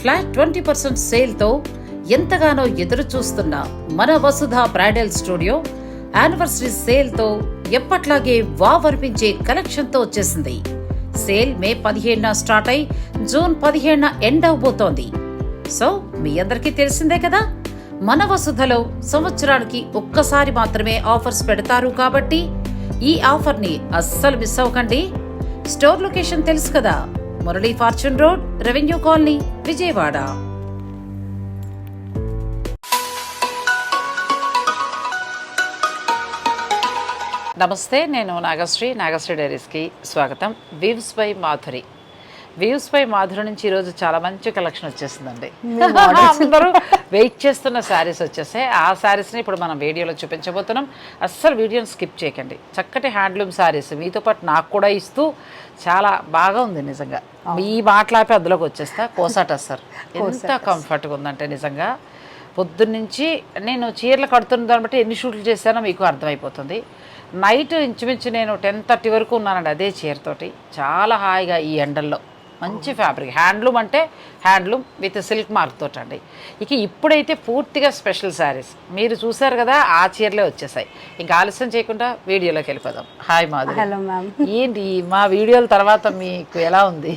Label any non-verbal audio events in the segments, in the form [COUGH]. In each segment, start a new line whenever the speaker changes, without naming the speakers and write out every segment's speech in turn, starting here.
Flat twenty percent సేల్తో ఎంతగానో ఎదురు చూస్తున్న మన వసుధ బ్రైడల్ స్టూడియో యానివర్సరీ సేల్తో ఎప్పట్లాగే వావర్పించే కలెక్షన్తో వచ్చేసింది. సేల్ మే పదిహేడున స్టార్ట్ అయి జూన్ పదిహేడున ఎండ్ అవబోతోంది. సో మీ అందరికీ తెలిసిందే కదా? మన వసుధలో సంవత్సరానికి ఒక్కసారి మాత్రమే ఆఫర్స్ పెడతారు కాబట్టి ఈ ఆఫర్ని అస్సలు మిస్ అవ్వకండి. స్టోర్ లొకేషన్ తెలుసు కదా? Murali fortune road revenue colony Vijayawada. నమస్తే నేను నాగశ్రీ నాగశ్రీ డైరీస్కి స్వాగతం. Weaves by Madhuri weaves by Madhuri నుంచి ఈరోజు చాలా మంచి కలెక్షన్ వచ్చేసిందండి. [LAUGHS] అందరూ వెయిట్ చేస్తున్న శారీస్ వచ్చేసాయి. ఆ శారీస్ని ఇప్పుడు మనం వీడియోలో చూపించబోతున్నాం. అస్సలు వీడియోని స్కిప్ చేయకండి. చక్కటి హ్యాండ్లూమ్ శారీస్ మీతో పాటు నాకు కూడా ఇస్తూ చాలా బాగా ఉంది నిజంగా. ఈ మాట్లాపి అందులోకి వచ్చేస్తా. కోసా టస్సర్ ఎంత కంఫర్ట్గా ఉందంటే నిజంగా పొద్దున్నుంచి నేను చీరలు కడుతున్న దాన్ని బట్టి ఎన్ని షూట్లు చేశానో మీకు అర్థమైపోతుంది. నైట్ ఇంచుమించు నేను టెన్ థర్టీ వరకు ఉన్నానండి అదే చీరతోటి. చాలా హాయిగా ఈ ఎండల్లో. మంచి ఫ్యాబ్రిక్. హ్యాండ్లూమ్ అంటే హ్యాండ్లూమ్ విత్ సిల్క్ మార్క్ తోటి అండి ఇక ఇప్పుడైతే పూర్తిగా స్పెషల్ శారీస్. మీరు చూసారు కదా ఆ చీరలే వచ్చేసాయి. ఇంకా ఆలస్యం చేయకుండా వీడియోలోకి వెళ్ళిపోదాం. హాయ్ మాధురి.
Hello ma'am.
ఏంటి మా వీడియోల తర్వాత మీకు ఎలా ఉంది?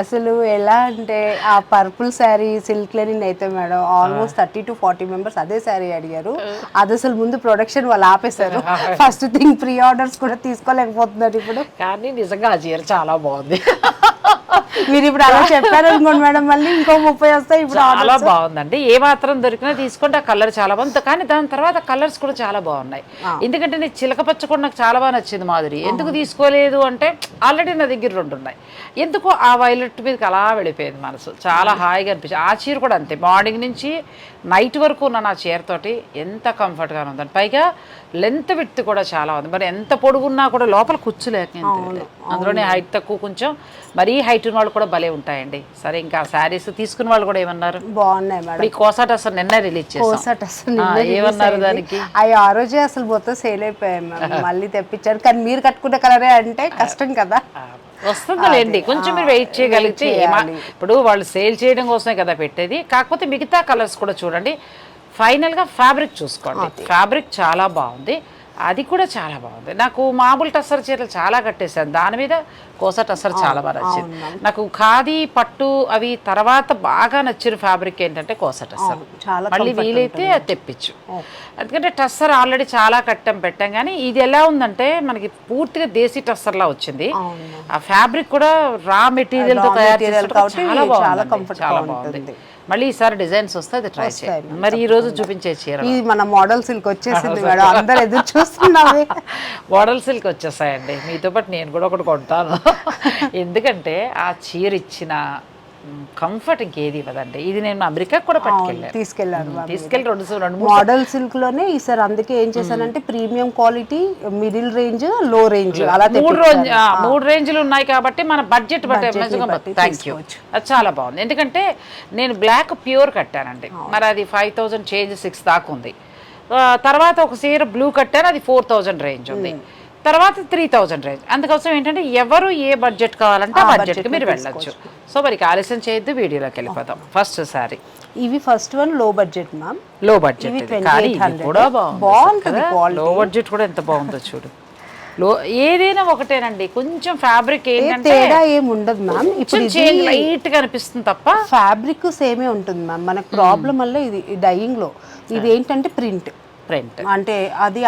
అసలు ఎలా అంటే ఆ పర్పుల్ శారీ సిల్క్ లెనిన్ అయితే madam almost thirty to forty members అదే శారీ అడిగారు. అది అసలు ముందు ప్రొడక్షన్ వాళ్ళు ఆపేశారు. [LAUGHS] ఫస్ట్ థింగ్ ప్రీ ఆర్డర్స్ కూడా తీసుకోలేకపోతున్నారు ఇప్పుడు.
కానీ నిజంగా ఆ చీర చాలా బాగుంది.
మీరు ఇప్పుడు అలా చెప్పారు అనుకోండి మేడం మళ్ళీ ఇంకో ముప్పై వస్తాయి ఇప్పుడు
చాలా బాగుందండి. ఏ మాత్రం దొరికినా తీసుకుంటే ఆ కలర్ చాలా బాగుంది. కానీ దాని తర్వాత కలర్స్ కూడా చాలా బాగున్నాయి. ఎందుకంటే నేను చిలక పచ్చ కూడా నాకు చాలా బాగా నచ్చింది మాధురి. ఎందుకు తీసుకోలేదు అంటే ఆల్రెడీ నా దగ్గర రెండు ఉన్నాయి. ఎందుకు ఆ వైలెట్ మీదకి అలా వెళ్ళిపోయింది మనసు. చాలా హాయిగా అనిపించింది. ఆ చీర కూడా అంతే. మార్నింగ్ నుంచి నైట్ వరకు ఉన్న నా చీరతోటి ఎంత కంఫర్ట్గా ఉందండి. పైగా లెంత్ విడ్త్ కూడా చాలా ఉంది. మరి ఎంత పొడుగున్నా కూడా లోపల కుచ్చులేక అందులోనే హైట్ తక్కువ కొంచెం మరీ హైట్ ఉన్న వాళ్ళు కూడా భలే ఉంటాయండి. సరే ఇంకా శారీస్ తీసుకున్న వాళ్ళు కూడా ఏమన్నారు?
బాగున్నాయి మేడం.
ఇప్పుడు ఈ కోసాట అసలు నిన్న రిలీజ్ చేసాం
అసలు
ఏమన్నారు. దానికి?
అవి ఆ రోజే అసలు మొత్తం సేల్ అయిపోయాయి మళ్ళీ తెప్పించారు. కానీ మీరు కట్టుకున్న కలరే అంటే కష్టం కదా.
వస్తుందిలేండి. కొంచెం మీరు వెయిట్ చేయగలిగితే ఇప్పుడు వాళ్ళు సేల్ చేయడం కోసమే కదా పెట్టేది. కాకపోతే మిగతా కలర్స్ కూడా చూడండి. ఫైనల్గా ఫ్యాబ్రిక్ చూసుకోండి. ఫ్యాబ్రిక్ చాలా బాగుంది. అది కూడా చాలా బాగుంది. నాకు మామూలు టస్సర్ చీరలు చాలా కట్టేశాను. దాని మీద కోస టస్సర్ చాలా బాగా నచ్చింది. నాకు ఖాదీ పట్టు అవి తర్వాత బాగా నచ్చిన ఫ్యాబ్రిక్ ఏంటంటే కోస టస్సర్.
చాలా
మళ్ళీ వీలైతే అది తెప్పించు. ఎందుకంటే టస్సర్ ఆల్రెడీ చాలా కట్టాం పెట్టాం కానీ ఇది ఎలా ఉందంటే మనకి పూర్తిగా దేశీ టస్సర్లా వచ్చింది. ఆ ఫ్యాబ్రిక్ కూడా రా మెటీరియల్తో
Raw
తయారు చాలా
చాలా
బాగుంది. మళ్ళీ ఈసారి డిజైన్స్ వస్తే అది ట్రై చేయండి. మరి ఈ రోజు చూపించే చీర
ఇది మన మోడల్ సిల్క్ వచ్చేసింది [LAUGHS] మేడం అందరు ఎదురు చూస్తున్నాము
మోడల్ సిల్క్ వచ్చేసాయండి. మీతో పాటు నేను కూడా ఒకటి కొంటాను. [LAUGHS] ఎందుకంటే ఆ చీర ఇచ్చిన కంఫర్ట్ ఇంకేది ఇవ్వదండి. ఇది నేను అమెరికా కూడా పట్టుకెళ్ళాను. ఉమ్, తీసుకెళ్ళి రెండు రెండు మూడు
మోడల్ సిల్క్లోనే ఈసారి అందుకే ఏం చేశానంటే ప్రీమియం క్వాలిటీ మిడిల్ రేంజ్లో రేంజ్ అలా
మూడు రోజు మూడు రేంజ్లు ఉన్నాయి కాబట్టి మన బడ్జెట్ బట్టి థ్యాంక్ యూ అది చాలా బాగుంది. ఎందుకంటే నేను బ్లాక్ ప్యూర్ కట్టానండి. మరి అది ఫైవ్ థౌజండ్ చేంజ్ సిక్స్ దాకా ఉంది. తర్వాత ఒక చీర బ్లూ కట్టాను అది ఫోర్ థౌజండ్ రేంజ్ ఉంది. తర్వాత త్రీ థౌజండ్ రేంజ్ అందుకోసం ఏంటంటే ఎవరు ఏ బడ్జెట్ కావాలంటే ఆ బడ్జెట్కి మీరు వెళ్ళొచ్చు. సో మరి ఆలస్యం చేయొద్దు వీడియోలోకి వెళ్ళిపోదాం ఫస్ట్ సారీ
ఇవి ఫస్ట్ వన్లో బడ్జెట్
మ్యామ్లో బడ్జెట్
ఇవి
ఇది. కానీ ఇది
2800.
కూడా
బాగుంటుంది.
లో బడ్జెట్ కూడా ఎంత బాగుందో చూడు. లో ఏదైనా ఒకటేనండి. కొంచెం ఫ్యాబ్రిక్ ఏంటంటే
తేడా ఏం ఉండదు మ్యామ్ ఇప్పుడు
చేంజ్ లైట్గా అనిపిస్తుంది తప్ప
ఫ్యాబ్రిక్ సేమే ఉంటుంది మ్యామ్ మనకు ప్రాబ్లం వల్ల ఇది డైయింగ్లో. ఇది ఏంటంటే ప్రింట్
ప్రింట్.
అంటే అది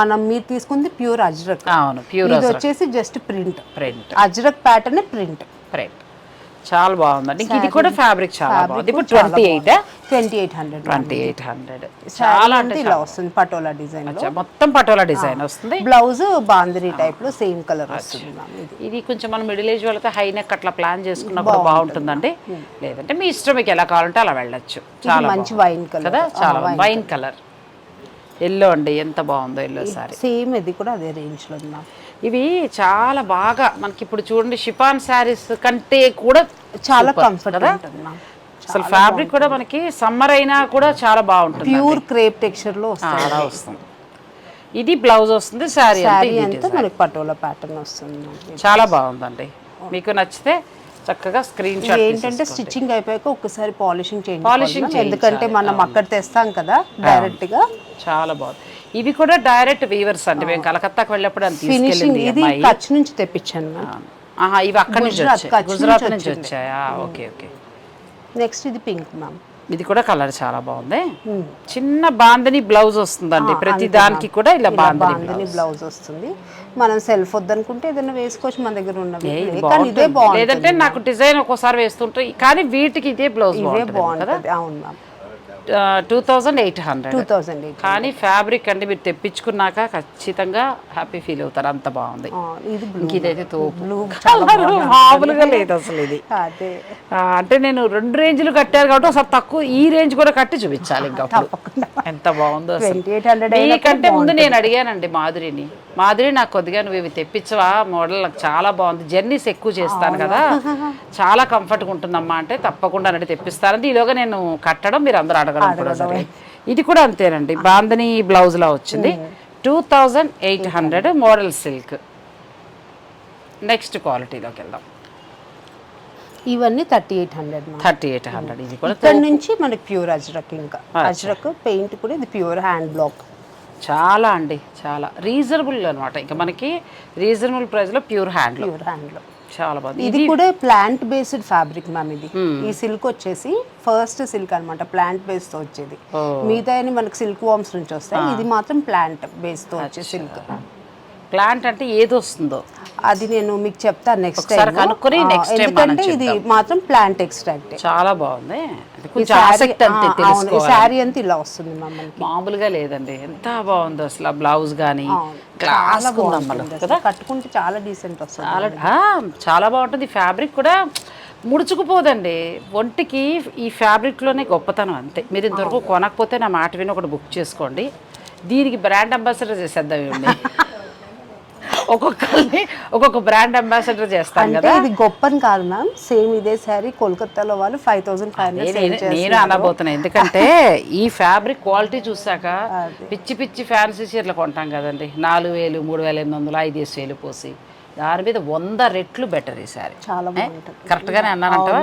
మనం మీరు తీసుకుంది ప్యూర్ అజ్రక్.
అవును ప్యూర్
ఇది వచ్చేసి just print.
Print.
Ajrakh pattern print.
Print. చాలా బాగుందండి. ఇది కూడా ఫ్యాబ్రిక్ చాలా బాగుంది. ఇప్పుడు twenty eight?
Twenty eight hundred
twenty eight hundred.
చాలా అంటే ఇలా వస్తుంది పటోలా డిజైన్
మొత్తం పటోలా డిజైన్ వస్తుంది.
బ్లౌజ్ బాందిరి టైప్లో సేమ్ కలర్ వస్తుంది ఇది.
కొంచెం మనం మిడిల్ ఏజ్ వాళ్ళతో హై నెక్ అట్లా ప్లాన్ చేసుకున్నప్పుడు బాగుంటుందండి. లేదంటే మీ ఇష్టం మీకు ఎలా కావాలంటే అలా వెళ్ళొచ్చు. చాలా
మంచి. వైన్ కలర్
కదా? చాలా వైన్ కలర్ ఎల్లో అండి ఎంత బాగుందో ఎల్లో సారీ.
సేమ్ ఇది కూడా అదే రేంజ్లో ఉంది? మ్యామ్
ఇవి చాలా బాగా మనకి ఇప్పుడు చూడండి షిఫాన్ శారీస్ కంటే కూడా
చాలా కంఫర్ట్
అసలు ఫ్యాబ్రిక్ కూడా మనకి సమ్మర్ అయినా కూడా చాలా బాగుంటుంది
ప్యూర్ క్రేప్ టెక్స్చర్లో వస్తుంది.
ఇది బ్లౌజ్ వస్తుంది శారీ అంతా
అంతా మనకి పటోలా ప్యాటర్న్ వస్తుంది
చాలా బాగుందండి. మీకు నచ్చితే చక్కగా స్క్రీన్ షాట్
ఏంటంటే స్టిచ్చింగ్ అయిపోయాక ఒక్కసారి పాలిషింగ్ చేయండి
Polishing
ఎందుకంటే మనం అక్కడ తెస్తాం కదా డైరెక్ట్గా
చాలా బాగుంది. ఇవి కూడా డైరెక్ట్ వీవర్స్ అండి. మేము కలకత్తాకి వెళ్ళినప్పుడు
ఫినిషింగ్
తీసుకెళ్ళింది
ఇది కచ్ నుంచి తెప్పించాను
ఆహా ఇవి అక్కడి నుంచి
గుజరాత్,
వచ్చాయి. గుజరాత్ నుంచి. వచ్చాయా? Okay okay.
నెక్స్ట్ ఇది పింక్ మ్యామ్
ఇది కూడా కలర్ చాలా బాగుంది. చిన్న బాందని బ్లౌజ్ వస్తుందండి. ప్రతి దానికి కూడా ఇలా బాందని
బ్లౌజ్. వస్తుంది. మనం సెల్ఫ్ వద్దనుకుంటే ఏదైనా వేసుకోవచ్చు మన దగ్గర ఉన్నవి.
బాగుంటుంది. లేదంటే నాకు డిజైన్ ఒక్కోసారి వేస్తుంటే కానీ వీటికి ఇదే బ్లౌజ్
ఇదే
బాగుంటుంది
అవును ma'am
two thousand eight hundred
two thousand eight
కానీ ఫ్యాబ్రిక్ అండి మీరు తెప్పించుకున్నాక ఖచ్చితంగా హ్యాపీ ఫీల్ అవుతారు. అంత బాగుంది.
ఇది
ఇదైతే తోపు. [LAUGHS] మామూలుగా లేదు అసలు ఇది. [LAUGHS]
అదే.
అంటే నేను రెండు రేంజ్లు కట్టారు కాబట్టి ఒకసారి తక్కువ ఈ రేంజ్ కూడా కట్టి చూపించాలి ఇంకా ఎంత బాగుందో మీకంటే ముందు నేను అడిగానండి మాధురిని. మాధురి నాకు కొద్దిగా నువ్వు ఇవి తెప్పించవా? మోడల్ నాకు చాలా బాగుంది. జర్నీస్ ఎక్కువ చేస్తాను కదా. చాలా కంఫర్ట్గా ఉంటుందమ్మా అంటే తప్పకుండా నడి తెప్పిస్తానండి ఈలోగా నేను కట్టడం మీరు అందరూ అడగడం కూడా ఇది కూడా అంతేనండి. బాందని బ్లౌజ్ లా వచ్చింది two thousand eight hundred model silk. Next క్వాలిటీలోకి వెళ్దాం.
ఇవన్నీ thirty eight hundred
thirty eight hundred ఇది కూడా
ఇక్కడ నుంచి మనకి ప్యూర్ అజ్రక్ ఇంకా. అజ్రక్. పెయింట్ కూడా ఇది ప్యూర్ హ్యాండ్ బ్లాక్.
చాలా అండి చాలా. రీజనబుల్ అన్నమాట. ఇంకా మనకి రీజనబుల్ ప్రైస్లో ప్యూర్ హ్యాండ్లో.
ప్యూర్ హ్యాండ్లో
చాలా బాగుంది.
ఇది కూడా ప్లాంట్ బేస్డ్ ఫ్యాబ్రిక్ మ్యామ్ ఇది. ఈ సిల్క్ వచ్చేసి ఫస్ట్ సిల్క్ అన్నమాట ప్లాంట్ బేస్తో వచ్చేది. మిగతా మనకి సిల్క్ వామ్స్ నుంచి వస్తాయి. ఇది మాత్రం ప్లాంట్ బేస్తో వచ్చే సిల్క్
ప్లాంట్ అంటే ఏది వస్తుందో.
అది నేను మీకు చెప్తాను నెక్స్ట్
ఒకసారి కనుక్కొని time మనం
ఎందుకంటే ఇది మాత్రం ప్లాంట్ ఎక్స్ట్రాక్ట్
చాలా బాగుంది.
శారీ అంతా ఇలా వస్తుంది
మామూలుగా లేదండి. ఎంత బాగుందో అసలు ఆ బ్లౌజ్ కానీ క్లాస్ కదా?
కట్టుకుంటే చాలా డీసెంట్ వస్తుంది.
చాలా చాలా బాగుంటుంది. ఫ్యాబ్రిక్ కూడా ముడుచుకుపోదండి. ఒంటికి ఈ ఫ్యాబ్రిక్లోనే గొప్పతనం అంతే. మీరు ఇంతవరకు కొనకపోతే నా మాట విని ఒకటి బుక్ చేసుకోండి. దీనికి బ్రాండ్ అంబాసిడర్ చేసేద్దాం ఇవ్వండి [LAUGHS] ఒక్కొక్కరిని ఒక్కొక్క బ్రాండ్ అంబాసిడర్ చేస్తాం
అంటే
కదా.
ఇది గొప్పని కాదు మ్యామ్. సేమ్ ఇదే శారీ కోల్కతాలో వాళ్ళు ఫైవ్ థౌసండ్ ఫైవ్
నేను- నేను అనబోతున్నా ఎందుకంటే [LAUGHS] ఈ ఫ్యాబ్రిక్ క్వాలిటీ చూసాక పిచ్చి పిచ్చి ఫ్యాన్సీ చీరలు కొంటాం కదండి. నాలుగు వేలు మూడు వేల ఎనిమిది వందలు ఐదు వేలు పోసి. దాని మీద వంద రెట్లు బెటర్ ఈ సారీ
చాలా బాగుంటుంది.
కరెక్ట్గానే అన్నానంటవా.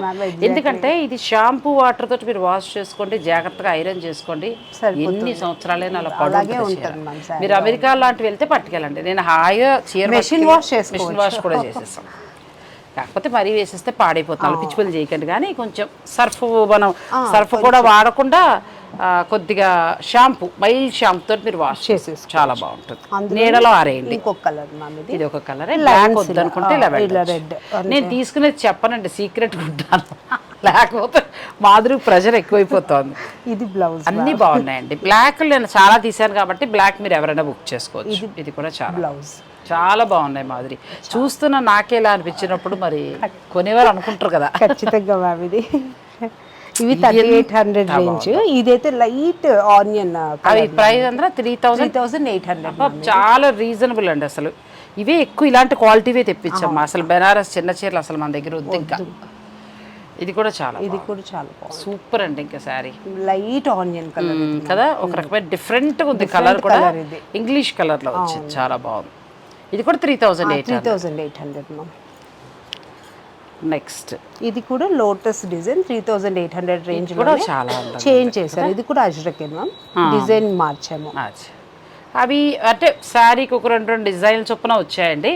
ఎందుకంటే ఇది షాంపూ వాటర్ తోటి మీరు వాష్ చేసుకోండి జాగ్రత్తగా ఐరన్ చేసుకోండి. ఎన్ని సంవత్సరాలైనా అలా పడి
అలాగే
ఉంటుంది చీర.
ఉంటుంది మ్యామ్ శారీ
మీరు అమెరికా లాంటివి వెళ్తే పట్టుకెళ్ళండి. నేను హాయిగా చీర
wash చేసుకోవచ్చు.
మిషన్ వాష్ కూడా చేసేస్తాం కాకపోతే మరీ వేసేస్తే పాడైపోతాం పిచ్చి పిల్లలు చేయకండి. కానీ కొంచెం సర్ఫ్ మనం సర్ఫ్ కూడా వాడకుండా కొద్దిగా షాంపూ మైల్డ్ షాంపూ తోటి మీరు వాష్ చేసేసి చాలా బాగుంటుంది. నీడలో ఆరేయండి.
ఇంకొక కలర్ మ్యామ్ ఇది.
ఒక కలర్ బ్లాక్ ఇలా.
రెడ్.
నేను తీసుకునేది చెప్పనండి. సీక్రెట్ ఉంటాను [LAUGHS] లేకపోతే మాధురి ప్రెషర్ ఎక్కువైపోతుంది.
ఇది బ్లౌజ్
అన్నీ బాగున్నాయండి. బ్లాక్ నేను చాలా తీశాను కాబట్టి బ్లాక్ మీరు ఎవరైనా బుక్ చేసుకోవచ్చు. ఇది కూడా చాలా.
బ్లౌజ్.
చాలా బాగున్నాయి మాధురి చూస్తున్న నాకేలా అనిపించినప్పుడు మరి కొనేవారు అనుకుంటారు కదా.
ఖచ్చితంగా మ్యామ్ ఇది. ఇవి థర్టీ ఎయిట్ హండ్రెడ్ రేంజ్ ఇదైతే లైట్ ఆనియన్
అవి ప్రైస్ అందరూ three
three
thousand
thousand eight hundred
చాలా రీజనబుల్ అండి అసలు. ఇవే ఎక్కువ ఇలాంటి క్వాలిటీవే తెప్పించాము అసలు బెనారస్ చిన్న చీరలు అసలు మన దగ్గర వద్దు. ఇంకా. ఇది కూడా చాలా
ఇది కూడా చాలా
సూపర్ అండి ఇంకా శారీ.
లైట్ ఆనియన్ కలర్
కదా? ఒక రకమైన డిఫరెంట్ ఉంది కలర్ కూడా. ఇంగ్లీష్ కలర్లో వచ్చింది. చాలా బాగుంది. ఇది కూడా three thousand eight
three thousand eight hundred ma'am
next
ఇది కూడా lotus design three thousand eight hundred range
కూడా చాలా
చేంజ్ చేశారు. ఇది కూడా అజ్రకే మ్యామ్ డిజైన్ మార్చాము.
అచ్చా. అవి అంటే శారీకి ఒక రెండు రెండు డిజైన్ చొప్పున వచ్చాయండి.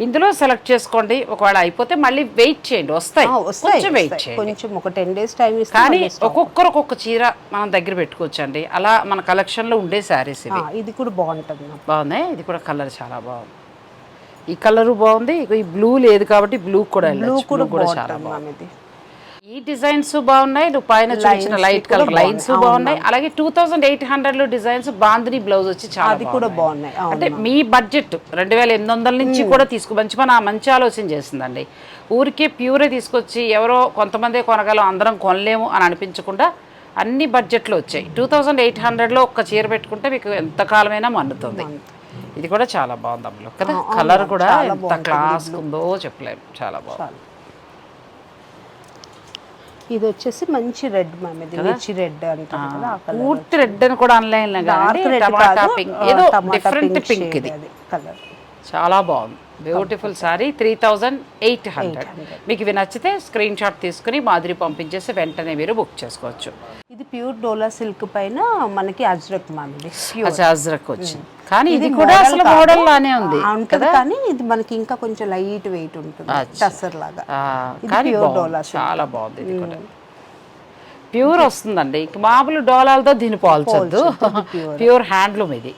ఇందులో సెలెక్ట్ చేసుకోండి. ఒకవేళ అయిపోతే మళ్ళీ వెయిట్ చేయండి. వస్తాయి. కొంచెం వెయిట్. చేయండి.
కొంచెం ఒక టెన్ డేస్ టైం
కానీ. ఒక్కొక్కరు ఒక్కొక్క చీర మనం దగ్గర పెట్టుకోవచ్చు అండి అలా మన కలెక్షన్లో ఉండే శారీస్ ఇవి.
ఇది కూడా బాగుంటుంది
బాగున్నాయి? ఇది కూడా కలర్ చాలా బాగుంది. ఈ కలర్ బాగుంది. ఈ బ్లూ లేదు కాబట్టి బ్లూ కూడా
బ్లూ. కూడా
చాలా బాగుంది. ఈ డిజైన్స్ బాగున్నాయి. నువ్వు పైన చూపించిన లైట్ కలర్ లైన్స్ బాగున్నాయి. అలాగే టూ థౌసండ్ ఎయిట్ హండ్రెడ్లో డిజైన్స్ బాందిని బ్లౌజ్ వచ్చి చాలా
అది కూడా బాగున్నాయి.
అంటే మీ బడ్జెట్ రెండు వేల ఎనిమిది వందల నుంచి కూడా తీసుకో మంచి మన మంచి ఆలోచన చేసిందండి. ఊరికే ప్యూరే తీసుకొచ్చి ఎవరో కొంతమందే కొనగలం అందరం కొనలేము అని అనిపించకుండా అన్ని బడ్జెట్లో వచ్చాయి. టూ థౌజండ్ ఎయిట్ హండ్రెడ్లో ఒక్క చీర పెట్టుకుంటే మీకు ఎంత కాలమైనా మన్నుతుంది. ఇది కూడా చాలా బాగుంది అమ్మలో కదా. కలర్ కూడా ఎంత క్లాస్ ఉందో చెప్పలేము చాలా బాగుంది.
ఇది వచ్చేసి మంచి రెడ్ మ్యామ్ ఇది మిర్చి రెడ్ అంటారు కదా ఆ కలర్
పూర్తి రెడ్ అని కూడా ఆన్లైన్లో
డార్క్
కానీ
రెడ్
టమాటా
కాదు
పింక్ ఏదో
టమాటా
డిఫరెంట్
పింక్
పింక్ ఇది.
అది కలర్
చాలా బాగుంది. Beautiful sari three thousand eight hundred మీకు ఇవి నచ్చితే స్క్రీన్ షాట్ తీసుకుని మాదిరి పంపించేసి వెంటనే మీరు బుక్ చేసుకోవచ్చు.
ఇది ప్యూర్ డోలా సిల్క్ పైన మనకి అజ్రక్ ప్యూర్
అచ్చా, అజ్రక్ వచ్చింది. కానీ ఇది కూడా అసలు మోడల్ లానే ఉంది
ఉంటుంది కానీ ఇది మనకి ఇంకా కొంచెం లైట్ వెయిట్ ఉంటుంది టస్సర్ లాగా
కానీ బాగుంది.
డోలా.
చాలా బాగుంది ఇది కూడా. ప్యూర్ వస్తుందండి. మామూలు డోలాలతో దీన్ని పోల్చొద్దు. ప్యూర్ హ్యాండ్లూమ్ ఇది.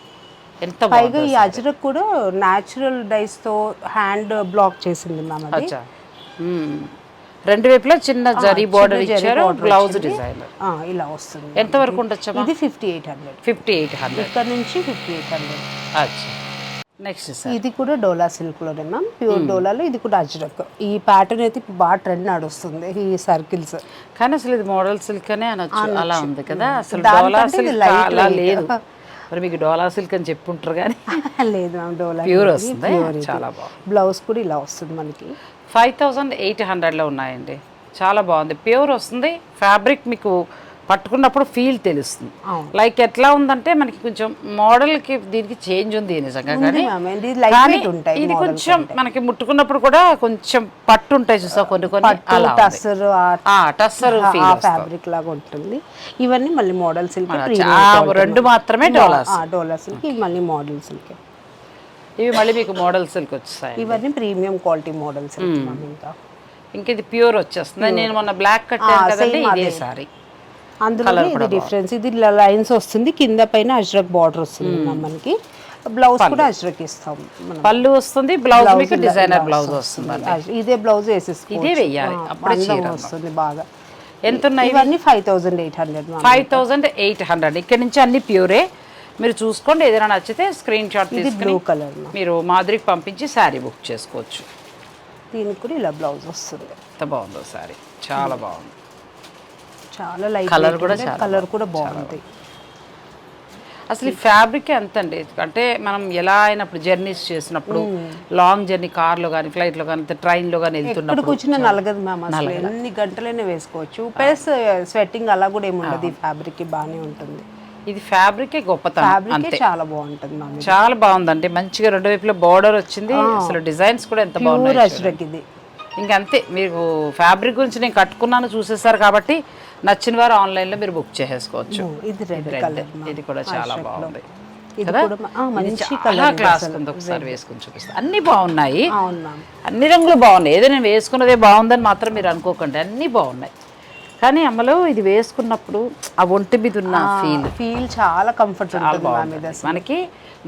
ఎంత
పైగా ఈ అజ్రక్ కూడా న్యాచురల్ డైస్తో హ్యాండ్ బ్లాక్ చేసింది మ్యామ్ అది.
రెండు వైపులా చిన్న జరీ బోర్డర్ ఇచ్చారు బ్లౌజ్ డిజైనర్
ఆ, ఇలా వస్తుంది.
ఎంత వరకు ఉండొచ్చు
ఇది fifty eight hundred
fifty eight hundred
ఇక్కడ నుంచి ఫిఫ్టీ ఎయిట్ హండ్రెడ్
అచ్చా నెక్స్ట్
ఇది కూడా డోలా సిల్క్లోనే మ్యామ్ ప్యూర్ డోలాలో ఇది కూడా అజ్రక్. ఈ ప్యాటర్న్ అయితే ఇప్పుడు బాగా ట్రెండ్ నడుస్తుంది ఈ సర్కిల్స్
కానీ అసలు ఇది మోడల్ సిల్క్ అనే అనొచ్చు. అలా ఉంది కదా. అసలు
దానికంటే
డోలా సిల్క్ అలా. లేదు. [LAUGHS] మరి మీకు డోలా సిల్క్ అని చెప్పుంటారు కానీ [LAUGHS]
లేదు మ్యామ్ డోలా
ప్యూర్ వస్తుంది? చాలా బాగుంది.
బ్లౌజ్ కూడా ఇలా వస్తుంది మనకి.
ఫైవ్ థౌజండ్ ఎయిట్ హండ్రెడ్లో ఉన్నాయండి. చాలా బాగుంది. ప్యూర్ వస్తుంది. ఫ్యాబ్రిక్ మీకు పట్టుకున్నప్పుడు ఫీల్ తెలుస్తుంది. లైక్ ఎట్లా ఉందంటే మనకి కొంచెం మోడల్కి దీనికి చేంజ్ ఉంది నిజంగా కానీ
ఇది
కొంచెం మనకి ముట్టుకున్నప్పుడు కూడా కొంచెం పట్టు ఉంటాయి చూసా కొన్ని కొన్ని
టస్సర్
టస్సర్
ఫ్యాబ్రిక్ లాగా ఉంటుంది. ఇవన్నీ మళ్ళీ మోడల్ సిల్క్
రెండు మాత్రమే డోలాస్
డోలా సిల్క్ మళ్ళీ మోడల్ సిల్క్
ఇవి మళ్ళీ మీకు మోడల్ సిల్క్ వచ్చేసాయి
ఇవన్నీ premium quality model silk ma'am ఇంకా
ఇంక ఇది ప్యూర్ వచ్చేస్తుంది. నేను మొన్న బ్లాక్ కట్టాను కదండి ఇదే సారీ.
అందులో ఇది డిఫరెన్స్. ఇది లైన్స్ వస్తుంది కింద పైన అజ్రక్ బార్డర్ వస్తుంది మనకి బ్లౌజ్ కూడా అజ్రక్ ఇస్తాం
పళ్ళు వస్తుంది బ్లౌజ్ మీకు డిజైనర్ బ్లౌజ్ వస్తుంది.
ఇదే బ్లౌజ్ వేసేసుకో
ఇదే వెయ్యాలి
వస్తుంది బాగా.
ఎంత ఉన్నాయి
ఇవన్నీ five thousand eight hundred
five thousand eight hundred ఇక్కడ నుంచి అన్ని ప్యూరే. మీరు చూసుకోండి ఏదైనా నచ్చితే స్క్రీన్ షాట్ తీసుకుని
బ్లూ కలర్
మీరు మాదిరికి పంపించి శారీ బుక్ చేసుకోవచ్చు.
దీనికి కూడా ఇలా బ్లౌజ్ వస్తుంది.
ఎంత బాగుందో శారీ చాలా బాగుంది.
చాలా లైట్
Colour కూడా
కలర్ కూడా బాగుంది.
అసలు ఈ ఫ్యాబ్రిక్ ఎంత అండి అంటే మనం ఎలా అయినప్పుడు జర్నీస్ చేసినప్పుడు లాంగ్ జర్నీ కార్లో కానీ ఫ్లైట్లో కానీ ట్రైన్లో కానీ వెళ్తున్నప్పుడు.
కూర్చున్న నలగదు మ్యామ్ అసలు. ఎన్ని గంటలైనా వేసుకోవచ్చు. ప్లస్ స్వెట్టింగ్ అలా కూడా ఏమి ఉండదు ఈ ఫ్యాబ్రిక్ బాగానే ఉంటుంది.
ఇది ఫ్యాబ్రికే గొప్పతనం
ఫ్యాబ్రిక్ చాలా బాగుంటుంది మ్యామ్
చాలా బాగుందండి. మంచిగా రెండు వైపులా బార్డర్ వచ్చింది. అసలు డిజైన్స్ కూడా ఎంత బాగున్నాయి
ఇది.
ఇంకంతే మీరు ఫ్యాబ్రిక్ గురించి నేను కట్టుకున్నాను చూసేసారు కాబట్టి నచ్చిన వారు ఆన్లైన్లో మీరు బుక్ చేసేసుకోవచ్చు.
ఇది
ఇది కూడా చాలా బాగుంది. కదా? చాలా ఒకసారి వేసుకుని చూపిస్తాను అన్ని బాగున్నాయి. అన్ని రంగులు బాగున్నాయి. ఏదో నేను వేసుకున్నదే బాగుందని మాత్రం మీరు అనుకోకండి. అన్నీ బాగున్నాయి. కానీ అమ్మలో ఇది వేసుకున్నప్పుడు ఆ ఒంటి మీద ఉన్న ఫీల్
ఫీల్ చాలా కంఫర్ట్ ఉంటుంది
మనకి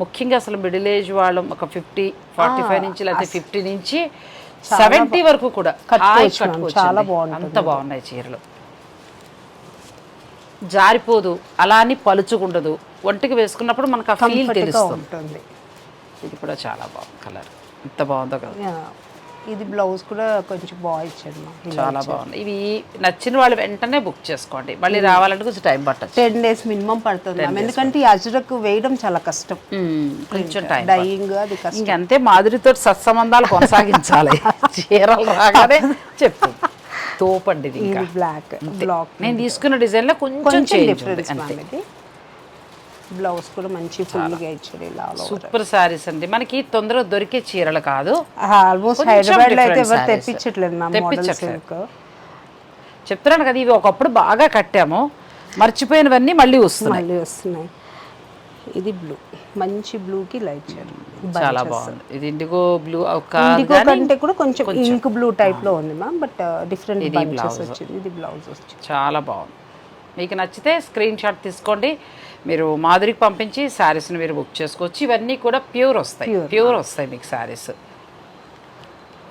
ముఖ్యంగా అసలు మిడిల్ ఏజ్ వాళ్ళం ఒక ఫిఫ్టీ ఫార్టీ ఫైవ్ నుంచి లేకపోతే ఫిఫ్టీ నుంచి సెవెంటీ వరకు కూడా
చాలా
అండి.
బాగుంటుంది.
అంత బాగున్నాయి చీరలు. జారిపోదు అలా అని పలుచుకుండదు. ఒంటికి వేసుకున్నప్పుడు మనకు ఆ ఫీల్ తెలుస్తుంది. ఇది కూడా చాలా బాగుంది కలర్ ఎంత బాగుందో కదా.
ఇది బ్లౌజ్ కూడా కొంచెం బాగా ఇచ్చాడు
చాలా బాగుంది. ఇవి నచ్చిన వాళ్ళు వెంటనే బుక్ చేసుకోండి. మళ్ళీ రావాలంటే కొంచెం టైం పట్టచ్చు.
టెన్ డేస్ మినిమం పడుతుంది ఎందుకంటే ఈ అజ్రక్ వేయడం చాలా కష్టం.
కొంచెం టైం
డైయింగ్ అది కష్టం.
ఇంకంతే మాధురితో సత్సంబంధాలు కొనసాగించాలి. [LAUGHS] చీరలు రాగానే [LAUGHS] చెప్పు. తోపండి
బ్లాక్ బ్లాక్
నేను తీసుకున్న డిజైన్లో కొంచెం చేంజ్
డిఫరెన్స్ బ్లౌజ్ కూడా మంచి ఫుల్గా ఇచ్చాడు ఇలా
సూపర్ సారీస్ అండి. మనకి తొందరగా దొరికే చీరలు కాదు.
ఆల్మోస్ట్ హైదరాబాద్లో అయితే ఎవరు. తెప్పించట్లేదు మ్యామ్
చెప్తున్నాను కదా ఇవి ఒకప్పుడు బాగా కట్టాము. మర్చిపోయినవన్నీ మళ్ళీ వస్తున్నాయి.
మళ్ళీ వస్తున్నాయి. ఇది బ్లూ మంచి బ్లూ కి లైట్ షేడ్
చాలా బాగుంది. ఇది ఇండిగో బ్లూ ఒక
ఇండిగో కంటే కూడా కొంచెం ఇంక్ బ్లూ టైప్లో ఉంది మ్యామ్ బట్ డిఫరెంట్ బంచెస్ వచ్చింది. ఇది బ్లౌజ్ వచ్చింది.
చాలా బాగుంది. మీకు నచ్చితే స్క్రీన్ షాట్ తీసుకోండి. మీరు మాధురికి పంపించి శారీస్ని మీరు బుక్ చేసుకోవచ్చు. ఇవన్నీ కూడా ప్యూర్ వస్తాయి. ప్యూర్. వస్తాయి మీకు శారీస్.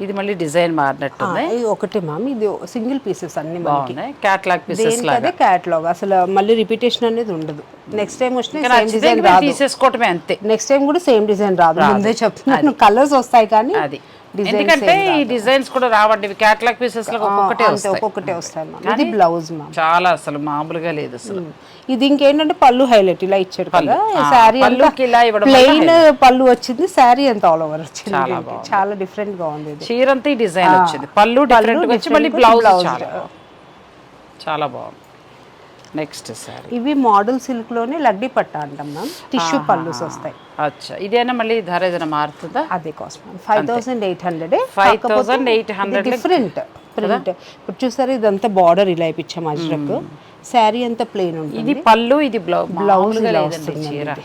ఇది మళ్ళీ డిజైన్ మారినట్టు ఉంది.
ఇది ఒకటే మ్యామ్. ఇది సింగిల్ పీసెస్ అన్ని
బాగున్నాయి. క్యాట్లాగ్ పీసెస్
అదే క్యాట్లాగ్ అసలు మళ్ళీ రిపీటేషన్ అనేది ఉండదు. నెక్స్ట్ టైం వచ్చిన సేమ్ డిజైన్
తీసేసుకోవటమే అంతే.
నెక్స్ట్ టైం కూడా సేమ్ డిజైన్ రాదు. ముందే చెప్తున్నాను. కలర్స్ వస్తాయి కానీ
అది. ఎందుకంటే ఈ డిజైన్స్ కూడా రావండి. ఇవి క్యాట్లాగ్ పీసెస్లో ఒక్కొక్కటే
అంతే
వస్తాయి.
ఒక్కొక్కటే వస్తాయి ఇది బ్లౌజ్
చాలా అసలు మామూలుగా లేదు అసలు.
ఇది ఇంకేంటంటే పళ్ళు హైలైట్ ఇలా ఇచ్చాడు కదా.
వల్ల
ప్లెయిన్ పళ్ళు వచ్చింది శారీ అంత ఆల్ ఓవర్ వచ్చింది. చాలా డిఫరెంట్గా ఉంది ఇది.
చీరంతా ఈ డిజైన్ వచ్చింది. పళ్ళు డిఫరెంట్ వచ్చి మళ్ళీ బ్లౌజ్ చాలా బాగుంది. నెక్స్ట్ సారీ
ఇవి మోడల్ సిల్క్లోనే లడ్డీ పట్ట అంటాం మ్యామ్. టిష్యూ పళ్ళుస్ వస్తాయి
అచ్చా. ఇదేనా మళ్ళీ ధర ఏదైనా మారుతుందా?
అదే cost ma'am. Five thousand eight hundred
5,800
different print. ఇప్పుడు చూసారు ఇదంతా బార్డర్ ఇలా ఇప్పించాం అజ్రక్. శారీ అంతా ప్లెయిన్ ఉంటుంది.
ఇది పళ్ళు ఇది బ్లౌజ్ బ్లౌజ్ చీర.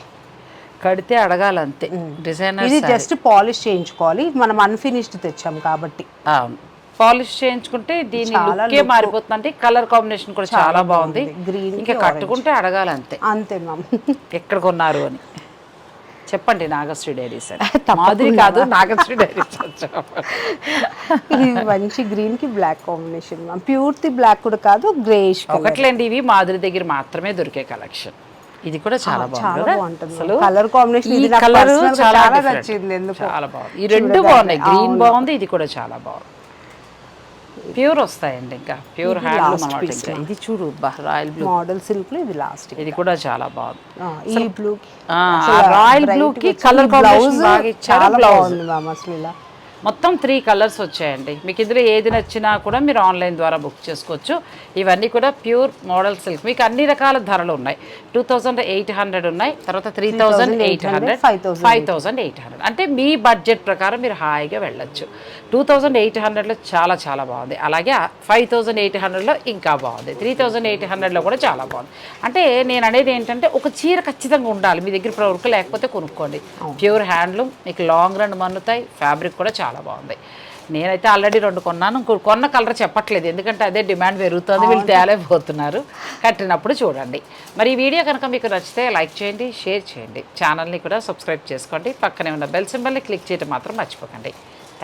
కడితే అడగాలంతే. డిజైనర్
ఇది జస్ట్ పాలిష్ చేయించుకోవాలి. మనం అన్ఫినిష్డ్ తెచ్చాం కాబట్టి.
అవును. పాలిష్ చేయించుకుంటే దీని లుక్కే మారిపోతుంది అంటే కలర్ కాంబినేషన్ కూడా చాలా బాగుంది.
కి
ఇంకా కట్టుకుంటే అడగాలంతే
అంతే. మ్యామ్
ఎక్కడ కొన్నారు అని. చెప్పండి నాగశ్రీ డైరీస్ అని. [LAUGHS] మాధురి కాదు నాగశ్రీ డైరీస్
ఇది మంచి గ్రీన్కి బ్లాక్ కాంబినేషన్ మ్యామ్ ప్యూర్తి బ్లాక్ కూడా కాదు గ్రేష్
ఒకట్లేండి ఇవి మాధురి దగ్గర మాత్రమే దొరికే కలెక్షన్ ఇది కూడా చాలా?
బాగుంటుంది
అసలు
కలర్ కాంబినేషన్
కలర్ చాలా.
నచ్చింది ఎందుకు?
చాలా బాగుంది. ఈ రెండు బాగున్నాయి. గ్రీన్ బాగుంది ఇది కూడా చాలా బాగుంది. ప్యూర్ వస్తాయండి ఇంకా. ప్యూర్ హ్యాండ్లూమ్ ఇది చూడు రాయల్ బ్లూ.
మోడల్ సిల్క్లో ఇది లాస్ట్
ఇది కూడా చాలా బాగుంది.
ఈ బ్లూ
రాయల్ బ్లూ కి కలర్ ఇచ్చారు
చాలా
బ్లౌజ్
బాగుంది మ్యామ్ అసలు ఇలా.
మొత్తం త్రీ కలర్స్ వచ్చాయండి. మీకు ఇందులో ఏది నచ్చినా కూడా మీరు ఆన్లైన్ ద్వారా బుక్ చేసుకోవచ్చు. ఇవన్నీ కూడా ప్యూర్ మోడల్ సిల్క్. మీకు అన్ని రకాల ధరలు ఉన్నాయి. టూ థౌజండ్ ఎయిట్ హండ్రెడ్ ఉన్నాయి. తర్వాత three thousand eight hundred
5,000.
Five thousand eight hundred అంటే మీ బడ్జెట్ ప్రకారం మీరు హాయిగా వెళ్ళొచ్చు. టూ థౌజండ్ ఎయిట్ హండ్రెడ్లో చాలా చాలా బాగుంది. అలాగే ఫైవ్ థౌజండ్ ఎయిట్ హండ్రెడ్లో ఇంకా బాగుంది. త్రీ థౌజండ్ ఎయిట్ హండ్రెడ్లో కూడా చాలా బాగుంది. అంటే నేను అనేది ఏంటంటే ఒక చీర ఖచ్చితంగా ఉండాలి. మీ దగ్గర వరకు లేకపోతే కొనుక్కోండి. ప్యూర్ హ్యాండ్లూమ్ మీకు లాంగ్ రన్ మన్నుతాయి. ఫ్యాబ్రిక్ కూడా చాలా బాగుంది. నేనైతే ఆల్రెడీ రెండు కొన్నాను. ఇంకో కొన్న కలర్ చెప్పట్లేదు. ఎందుకంటే అదే డిమాండ్ పెరుగుతుంది. వీళ్ళు తేలేకపోతున్నారు. కట్టినప్పుడు చూడండి. మరి ఈ వీడియో కనుక మీకు నచ్చితే లైక్ చేయండి షేర్ చేయండి. ఛానల్ని కూడా సబ్స్క్రైబ్ చేసుకోండి. పక్కనే ఉన్న బెల్ సింబల్ని క్లిక్ చేయడం మాత్రం మర్చిపోకండి.